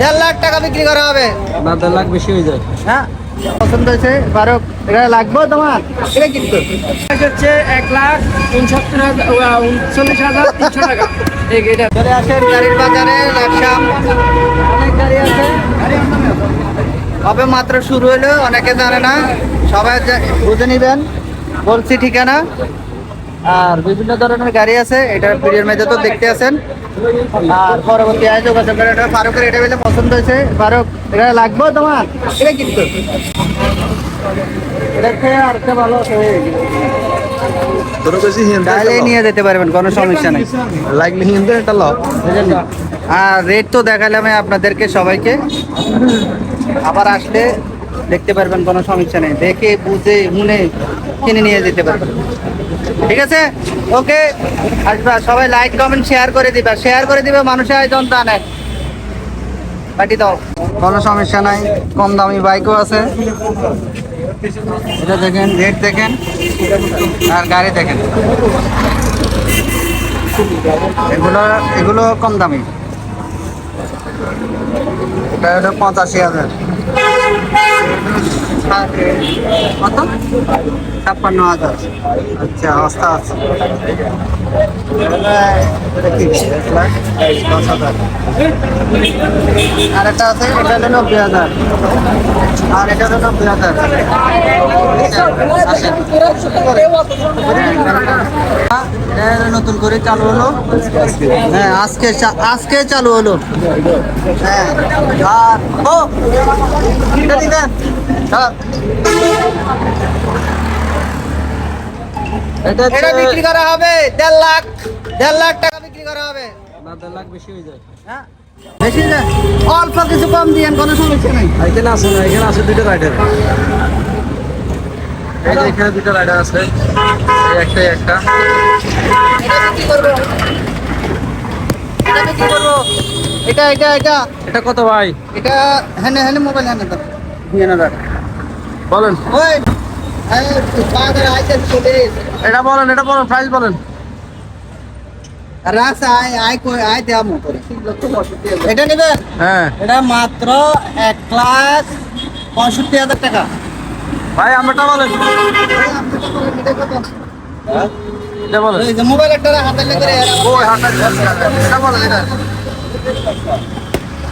দেড় লাখ টাকা বিক্রি করা হবে। না দেড় লাখ বেশি হয়ে যায়। হ্যাঁ পছন্দ হয়েছে। ফারুক এটা লাগবে তোমার? এটা কিন্তু হচ্ছে এক লাখ উনসত্তর হাজার উনচল্লিশ হাজার তিনশো টাকা। চলে আসেন গাড়ির বাজারে লাকসাম অনেক গাড়ি আছে। কবে মাত্র শুরু হলো অনেকে জানে না। সবাই বুঝে নিবেন। বলছি ঠিকানা। আর বিভিন্ন ধরনের গাড়ি আছে এটা ভিডিওর মধ্যে তো দেখতে আছেন। আর পরবর্তী আয় যোগাযোগ করে এটা ফারুকের এটা বেলে পছন্দ হয়েছে। ফারুক এটা লাগবে তোমার? এটা কিন্তু এটা খেয়ে আর একটা ভালো আছে। তোর বেশি হিন্দে তাহলে নিয়ে যেতে পারবেন কোনো সমস্যা নেই। লাগলে হিন্দে এটা ল আর রেট তো দেখালাম আপনাদেরকে সবাইকে। আবার আসলে দেখতে পারবেন কোনো সমস্যা নেই। দেখে বুঝে মুনে কিনে নিয়ে যেতে পারবেন। ঠিক আছে? ওকে, আসবা, সবাই লাইক কমেন্ট শেয়ার করে দিবা। শেয়ার করে দিবে মানুষের আয়োজন জানে পাটি দাও। কোনো সমস্যা নাই। কম দামি বাইকও আছে। এটা দেখেন রেট দেখেন, আর গাড়ি দেখেন। এগুলো এগুলো কম দামি। এটা হলো পঁচাশি হাজার। কত? ছাপ্পান্ন হাজার। আচ্ছা অবস্থা আছে। আর একটা আছে, এটা হলো নব্বই হাজার। আর এটা হলো নব্বই হাজার। নতুন করে চালু হলো। হ্যাঁ আজকে আজকে চালু হলো। হ্যাঁ। আর ও! এটা হ্যাঁ। এটা এটা বিক্রি করা হবে দেড় লাখ দেড় লাখ টাকা বিক্রি করা হবে। না দেড় লাখ বেশি হয়ে যায়। হ্যাঁ? বেশি না? অল্প কিছু কম দিয়েন কোনো সমস্যা নেই। এখানে আছে এখানে আছে দুটো রাইডার এই যে এখানে দুটো রাইডার আছে এই একটা এই এটা করব। এটা করব। এটা এটা এটা। এটা কত ভাই? এটা হ্যাঁ হ্যাঁ মোবাইল হ্যাঁ দাও। নিয়ে না বলেন। এটা বলেন এটা বলেন প্রাইস বলেন। রাস আয় আয় কই আয় দেয়া মো করে। এটা নেবেন? হ্যাঁ। এটা মাত্র এক লাখ পঁয়ষট্টি হাজার টাকা। ভাই আমারটা বলেন। এটা বলেন। এই যে মোবাইল একটা হাতে লেগে ওই হাঁটা এটা বলেন এটা।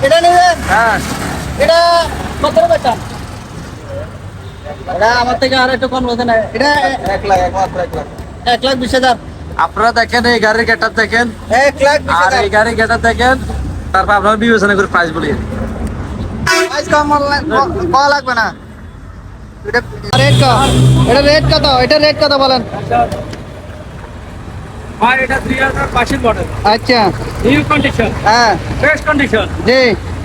এটা নেবেন? হ্যাঁ। এটা কত বেচান এটা আমার থেকে আর একটু কম হতে না এটা এক লাখ একমাত্র এক লাখ। এক লাখ বিশ হাজার। আপনারা দেখেন এই গাড়ির গেটার দেখেন। এক লাখ আর এই গাড়ির গেটার দেখেন। তারপর আপনারা বিবেচনা করে প্রাইস বলি প্রাইস কম পাওয়া লাগবে না। রেট কত এটা রেট কত? এটা রেট কত বলেন? আর এটা দুই হাজার মডেল আচ্ছা। নিউ কন্ডিশন হ্যাঁ। ফ্রেশ কন্ডিশন জি।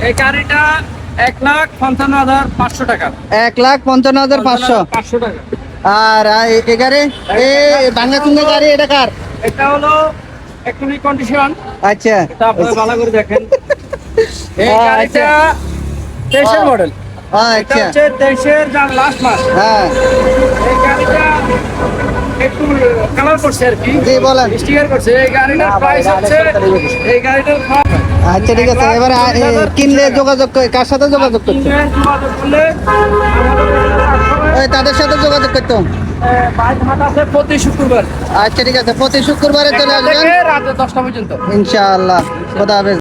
এই গাড়িটা এক লাখ পঞ্চান্ন হাজার পাঁচশো টাকা। এক লাখ পঞ্চান্ন হাজার পাঁচশো। পাঁচশো টাকা। আর এ গাড়ি? এ বাংলা চুঙ্গা গাড়ি এটা কার? এটা হলো কন্ডিশন আচ্ছা। এটা আপনারা ভালো করে দেখেন। এই আচ্ছা। গাড়িটা তেইশের মডেল আচ্ছা। হচ্ছে তেইশের যার লাস্ট মাস হ্যাঁ। এই গাড়িটা একটু কালার করছে আর কি। জি বলেন। স্টিকার করছে। এই গাড়িটার প্রাইস হচ্ছে এই গাড়িটার আচ্ছা ঠিক আছে এবার কিনলে যোগাযোগ করে- কার সাথে যোগাযোগ করতে তাদের সাথে যোগাযোগ করতে। প্রতি শুক্রবার আচ্ছা ঠিক আছে প্রতি শুক্রবারে চলে আসবেন। রাত দশটা পর্যন্ত। ইনশাআল্লাহ খোদা হাফেজ।